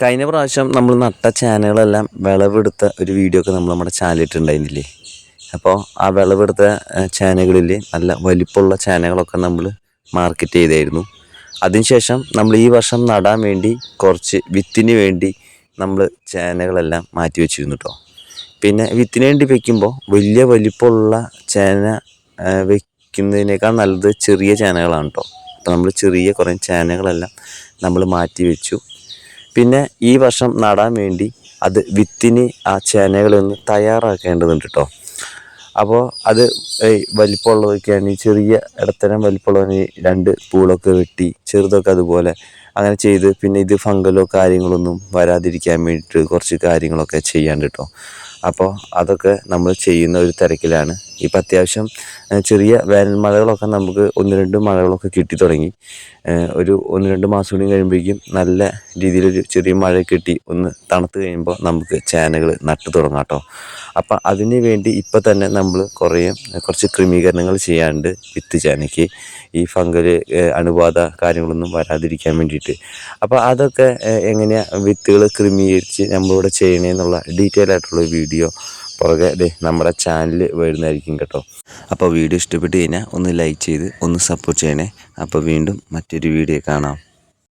കഴിഞ്ഞ പ്രാവശ്യം നമ്മൾ നട്ട ചാനലുകളെല്ലാം വിളവെടുത്ത ഒരു വീഡിയോ ഒക്കെ നമ്മൾ നമ്മുടെ ചാനലിട്ടുണ്ടായിരുന്നില്ലേ അപ്പോൾ ആ വിളവെടുത്ത ചാനലുകളിൽ നല്ല വലിപ്പമുള്ള ചാനലുകളൊക്കെ നമ്മൾ മാർക്കറ്റ് ചെയ്തായിരുന്നു. അതിനുശേഷം നമ്മൾ ഈ വർഷം നടാൻ വേണ്ടി കുറച്ച് വിത്തിന് വേണ്ടി നമ്മൾ ചാനലുകളെല്ലാം മാറ്റി വെച്ചിരുന്നു കേട്ടോ പിന്നെ വിത്തിന് വേണ്ടി വെക്കുമ്പോൾ വലിയ വലിപ്പമുള്ള ചേന വെക്കുന്നതിനേക്കാൾ നല്ലത് ചെറിയ ചേനകളാണ് കേട്ടോ അപ്പോൾ നമ്മൾ ചെറിയ കുറേ ചേനകളെല്ലാം നമ്മൾ മാറ്റി വെച്ചു. പിന്നെ ഈ വർഷം നടാൻ വേണ്ടി അത് വിത്തിന് ആ ചേനകളൊന്ന് തയ്യാറാക്കേണ്ടതുണ്ട് കേട്ടോ അപ്പോൾ അത് വലിപ്പമുള്ളതൊക്കെയാണ് ചെറിയ ഇടത്തരം വലിപ്പമുള്ളതിന് രണ്ട് പൂളൊക്കെ വെട്ടി ചെറുതൊക്കെ അതുപോലെ അങ്ങനെ ചെയ്ത് പിന്നെ ഇത് ഫംഗലോ കാര്യങ്ങളൊന്നും വരാതിരിക്കാൻ വേണ്ടിയിട്ട് കുറച്ച് കാര്യങ്ങളൊക്കെ ചെയ്യാണ്ട് കേട്ടോ അപ്പോൾ അതൊക്കെ നമ്മൾ ചെയ്യുന്ന ഒരു തിരക്കിലാണ്. ഇപ്പം അത്യാവശ്യം ചെറിയ വേനൽ മഴകളൊക്കെ നമുക്ക് ഒന്ന് രണ്ട് മഴകളൊക്കെ കിട്ടി തുടങ്ങി. ഒരു ഒന്ന് രണ്ട് മാസം കൂടി കഴിയുമ്പോഴേക്കും നല്ല രീതിയിലൊരു ചെറിയ മഴ കിട്ടി ഒന്ന് തണുത്ത് കഴിയുമ്പോൾ നമുക്ക് ചേനകൾ നട്ടു തുടങ്ങാം കേട്ടോ. അപ്പം അതിന് വേണ്ടി ഇപ്പം തന്നെ നമ്മൾ കുറേ കുറച്ച് ക്രമീകരണങ്ങൾ ചെയ്യാണ്ട് വിത്ത് ചേനയ്ക്ക്. ഈ ഫംഗൽ അണുബാധ കാര്യങ്ങളൊന്നും വരാതിരിക്കാൻ വേണ്ടിയിട്ട്. അപ്പോൾ അതൊക്കെ എങ്ങനെയാണ് വിത്തുകൾ ക്രമീകരിച്ച് നമ്മളിവിടെ ചെയ്യണമെന്നുള്ള ഡീറ്റെയിൽ ആയിട്ടുള്ള വീഡിയോ പുറകെ ദേ നമ്മുടെ ചാനൽ വരുന്നതായിരിക്കും കേട്ടോ. അപ്പോൾ വീഡിയോ ഇഷ്ടപ്പെട്ട് കഴിഞ്ഞാൽ ഒന്ന് ലൈക്ക് ചെയ്ത് ഒന്ന് സപ്പോർട്ട് ചെയ്യണേ. അപ്പോൾ വീണ്ടും മറ്റൊരു വീഡിയോ കാണാം.